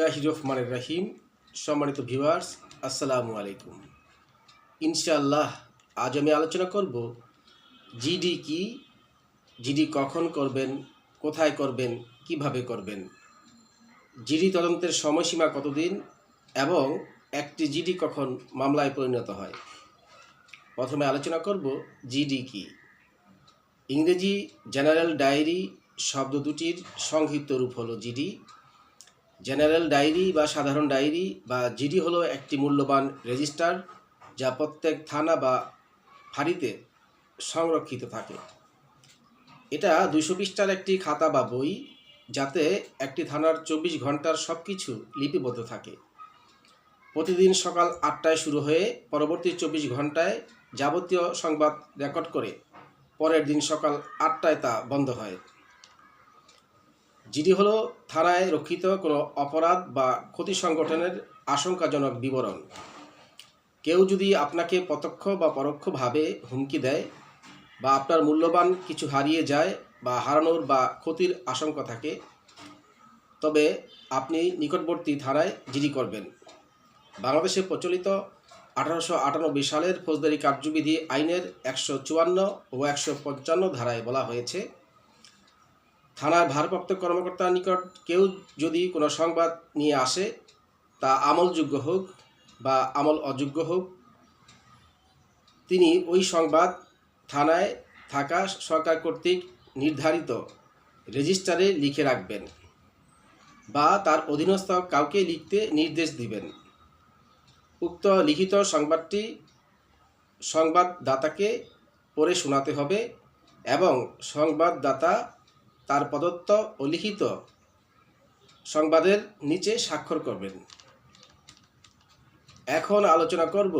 বিসমিল্লাহ রহমানের রাহিম। সম্মানিত ভিউয়ার্স আসসালামু আলাইকুম। ইনশাআল্লাহ, আজ আমি আলোচনা করব জিডি কি জিডি কখন করবেন, কোথায় করবেন, কীভাবে করবেন। জিডি তদন্তের সময়সীমা কতদিন এবং একটি জিডি কখন মামলায় পরিণত হয়? প্রথমে আলোচনা করব জিডি কি। ইংরেজি জেনারেল ডায়েরি শব্দ দুটির সংক্ষিপ্ত রূপ হলো জিডি জেনারেল ডায়েরি বা সাধারণ ডায়েরি বা জিডি হলো একটি মূল্যবান রেজিস্টার যা প্রত্যেক থানা বা ফাঁড়িতে সংরক্ষিত থাকে। এটা দুইশো পৃষ্ঠার একটি খাতা বা বই যাতে একটি থানার চব্বিশ ঘণ্টার সব কিছু লিপিবদ্ধ থাকে। প্রতিদিন সকাল আটটায় শুরু হয়ে পরবর্তী চব্বিশ ঘন্টায় যাবতীয় সংবাদ রেকর্ড করে পরের দিন সকাল আটটায় তা বন্ধ হয়। জিডি হলো থানায় রক্ষিত কোনো অপরাধ বা ক্ষতি সংগঠনের আশঙ্কাজনক বিবরণ। কেউ যদি আপনাকে প্রত্যক্ষ বা পরোক্ষভাবে হুমকি দেয় বা আপনার মূল্যবান কিছু হারিয়ে যায় বা হারানোর বা ক্ষতির আশঙ্কা থাকে, তবে আপনি নিকটবর্তী থানায় জিডি করবেন। বাংলাদেশে প্রচলিত আঠারোশো আটানব্বই সালের ফৌজদারি কার্যবিধি আইনের একশো চুয়ান্ন ও একশো পঞ্চান্ন ধারায় বলা হয়েছে থানার ভারপ্রাপ্ত কর্মকর্তার নিকট কেউ যদি কোনো সংবাদ নিয়ে আসে, তা আমলযোগ্য হোক বা আমল অযোগ্য হোক, তিনি ওই সংবাদ থানায় থাকা সরকার কর্তৃক নির্ধারিত রেজিস্টারে লিখে রাখবেন বা তার অধীনস্থ কাউকে লিখতে নির্দেশ দিবেন। উক্ত লিখিত সংবাদটি সংবাদদাতাকে পড়ে শোনাতে হবে এবং সংবাদদাতা তার প্রদত্ত ও লিখিত সংবাদের নিচে স্বাক্ষর করবেন। এখন আলোচনা করব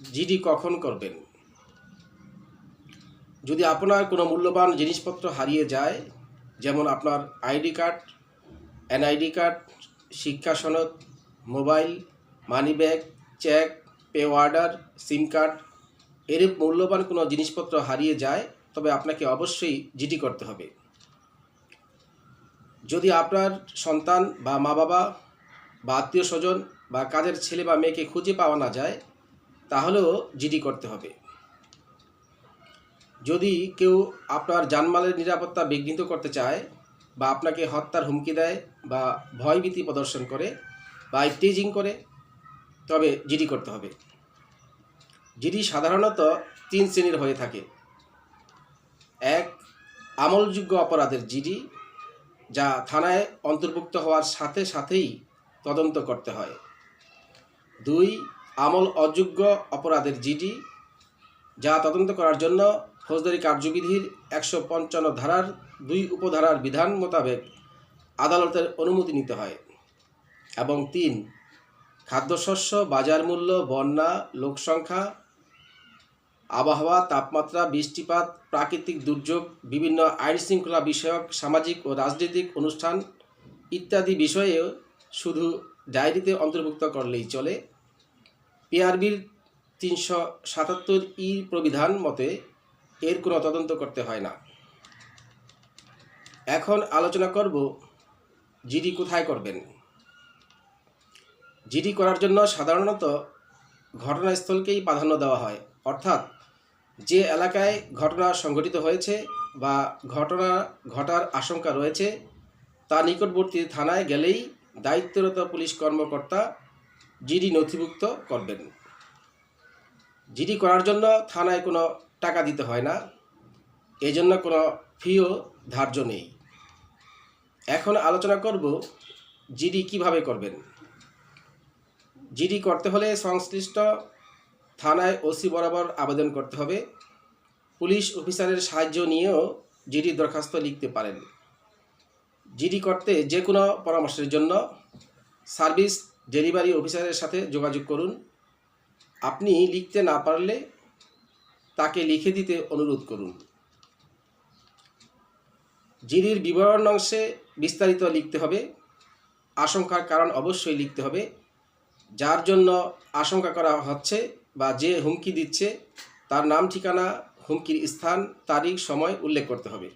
জিডি কখন করবেন। যদি আপনার কোনো মূল্যবান জিনিসপত্র হারিয়ে যায়, যেমন আপনার আইডি কার্ড, এনআইডি কার্ড, শিক্ষা সনদ, mobile money bag cheque, pay order, SIM card, এরূপ মূল্যবান কোনো জিনিসপত্র হারিয়ে যায় তবে আপনাকে অবশ্যই জিডি করতে হবে। যদি আপনার সন্তান বা মা বাবা বা আত্মীয় স্বজন বা কাজের ছেলে বা মেয়েকে খুঁজে পাওয়া না যায়, তাহলেও জিডি করতে হবে। যদি কেউ আপনার জানমালের নিরাপত্তা বিঘ্নিত করতে চায় বা আপনাকে হত্যার হুমকি দেয় বা ভয়ভীতি প্রদর্শন করে বা ইফটিজিং করে, তবে জিডি করতে হবে। জিডি সাধারণত তিন শ্রেণির হয়ে থাকে। এক, আমলযোগ্য অপরাধের জিডি, যা থানায় অন্তর্ভুক্ত হওয়ার সাথে সাথেই তদন্ত করতে হয়। দুই, আমল অযোগ্য অপরাধের জিডি, যা তদন্ত করার জন্য ফৌজদারি কার্যবিধির একশো পঞ্চান্ন ধারার দুই উপধারার বিধান মোতাবেক আদালতের অনুমতি নিতে হয়। এবং তিন, খাদ্যশস্য, বাজার মূল্য, বন্যা লোকসংখ্যা আবহাওয়া, তাপমাত্রা, বৃষ্টিপাত, প্রাকৃতিক দুর্যোগ, বিভিন্ন আইন শৃঙ্খলা বিষয়ক, সামাজিক ও রাজনৈতিক অনুষ্ঠান ইত্যাদি বিষয়েও শুধু ডায়েরিতে অন্তর্ভুক্ত করলেই চলে। পিআরবির তিনশো সাতাত্তর ই প্রবিধান মতে এর কোনো তদন্ত করতে হয় না। এখন আলোচনা করব জিডি কোথায় করবেন। জিডি করার জন্য সাধারণত ঘটনাস্থলকেই প্রাধান্য দেওয়া হয়। অর্থাৎ যে এলাকায় ঘটনা সংঘটিত হয়েছে বা ঘটনা ঘটার আশঙ্কা রয়েছে, তা নিকটবর্তী থানায় গেলেই দায়িত্বরত পুলিশ কর্মকর্তা জিডি নথিভুক্ত করবেন। জিডি করার জন্য থানায় কোনো টাকা দিতে হয় না এই জন্য কোনো ফিও ধার্য নেই। এখন আলোচনা করব জিডি কীভাবে করবেন। জিডি করতে হলে সংশ্লিষ্ট থানায় ওসি বরাবর আবেদন করতে হবে। পুলিশ অফিসারের সাহায্য নিয়েও জিডি দরখাস্ত লিখতে পারেন। জিডি করতে যে কোনো পরামর্শের জন্য সার্ভিস ডেলিভারি অফিসারের সাথে যোগাযোগ করুন। আপনি লিখতে না পারলে তাকে লিখে দিতে অনুরোধ করুন। জিডির বিবরণ অংশে বিস্তারিত লিখতে হবে। আশঙ্কার কারণ অবশ্যই লিখতে হবে। যার জন্য আশঙ্কা করা হচ্ছে বা যে হুমকি দিচ্ছে, তার নাম, ঠিকানা, হুমকির স্থান, তারিখ, সময় উল্লেখ করতে হবে।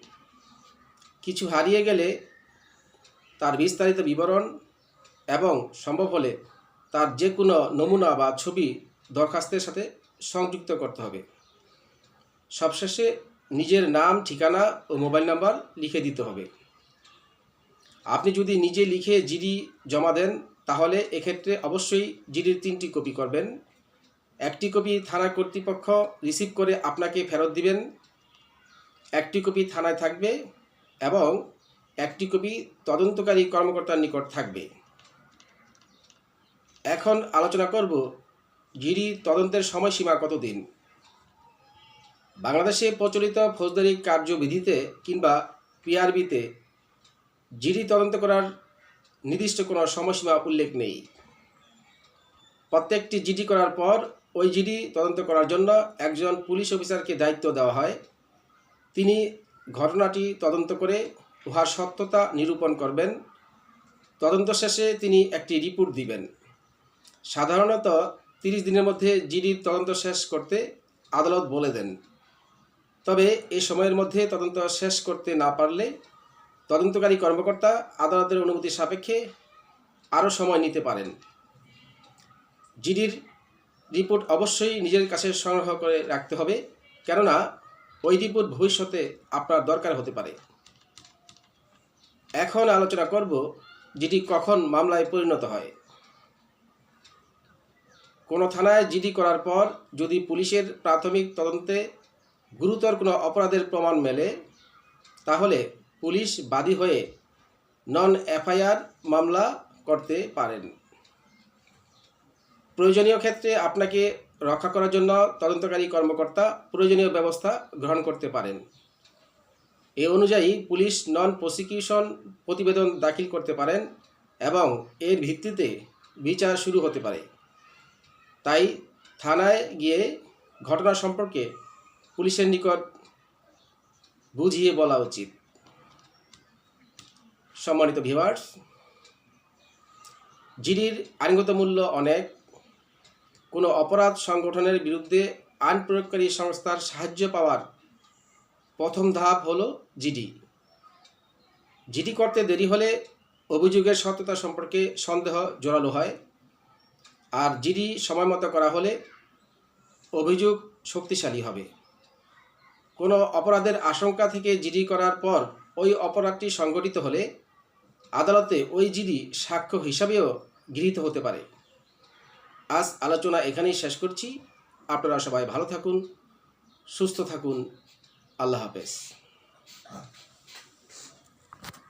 কিছু হারিয়ে গেলে তার বিস্তারিত বিবরণ এবং সম্ভব হলে তার যে কোনো নমুনা বা ছবি দরখাস্তের সাথে সংযুক্ত করতে হবে। সবশেষে নিজের নাম, ঠিকানা ও মোবাইল নাম্বার লিখে দিতে হবে। আপনি যদি নিজে লিখে জিডি জমা দেন, তাহলে এক্ষেত্রে অবশ্যই জিডির তিনটি কপি করবেন। একটি কপি থানা কর্তৃপক্ষ রিসিভ করে আপনাকে ফেরত দিবেন। একটি কপি থানায় থাকবে এবং একটি কপি তদন্তকারী কর্মকর্তার নিকট থাকবে। এখন আলোচনা করব জিডি তদন্তের সময়সীমা কতদিন? বাংলাদেশে প্রচলিত ফৌজদারি কার্যবিধিতে কিংবা পিআরবিতে জিডি তদন্ত করার নির্দিষ্ট কোনো সময়সীমা উল্লেখ নেই। প্রত্যেকটি জিডি করার পর ওই জিডি তদন্ত করার জন্য একজন পুলিশ অফিসারকে দায়িত্ব দেওয়া হয়। তিনি ঘটনাটি তদন্ত করে উহার সত্যতা নিরূপণ করবেন। তদন্ত শেষে তিনি একটি রিপোর্ট দিবেন। সাধারণত তিরিশ দিনের মধ্যে জিডির তদন্ত শেষ করতে আদালত বলে দেন। তবে এ সময়ের মধ্যে তদন্ত শেষ করতে না পারলে তদন্তকারী কর্মকর্তা আদালতের অনুমতি সাপেক্ষে আরও সময় নিতে পারেন। জিডির রিপোর্ট অবশ্যই নিজের কাছে সংগ্রহ করে রাখতে হবে, কেননা ওই রিপোর্ট ভবিষ্যতে আপনার দরকার হতে পারে। এখন আলোচনা করব যেটি কখন মামলায় পরিণত হয়। কোনো থানায় জিডি করার পর যদি পুলিশের প্রাথমিক তদন্তে গুরুতর কোনো অপরাধের প্রমাণ মেলে, তাহলে পুলিশ বাদী হয়ে নন এফআইআর মামলা করতে পারেন। প্রয়োজনীয় ক্ষেত্রে আপনাকে রক্ষা করার জন্য তদন্তকারী কর্মকর্তা প্রয়োজনীয় ব্যবস্থা গ্রহণ করতে পারেন। এ অনুযায়ী পুলিশ নন প্রসিকিউশন প্রতিবেদন দাখিল করতে পারেন এবং এর ভিত্তিতে বিচার শুরু হতে পারে। তাই থানায় গিয়ে ঘটনা সম্পর্কে পুলিশের নিকট বুঝিয়ে বলা উচিত। সম্মানিত ভিউয়ার্স, জিডির আইনগত মূল্য অনেক কোনো অপরাধ সংগঠনের বিরুদ্ধে আইন প্রয়োগকারী সংস্থার সাহায্য পাওয়ার প্রথম ধাপ হলো জিডি। জিডি করতে দেরি হলে অভিযোগের সত্যতা সম্পর্কে সন্দেহ জোরালো হয়। আর জিডি সময় মতো করা হলে অভিযোগ শক্তিশালী হবে। কোনো অপরাধের আশঙ্কা থেকে জিডি করার পর ওই অপরাধটি সংগঠিত হলে আদালতে ওই জিডি সাক্ষ্য হিসাবেও গৃহীত হতে পারে। আজ আলোচনা এখানেই শেষ করছি। আপনারা সবাই ভালো থাকুন সুস্থ থাকুন। আল্লাহ হাফেজ।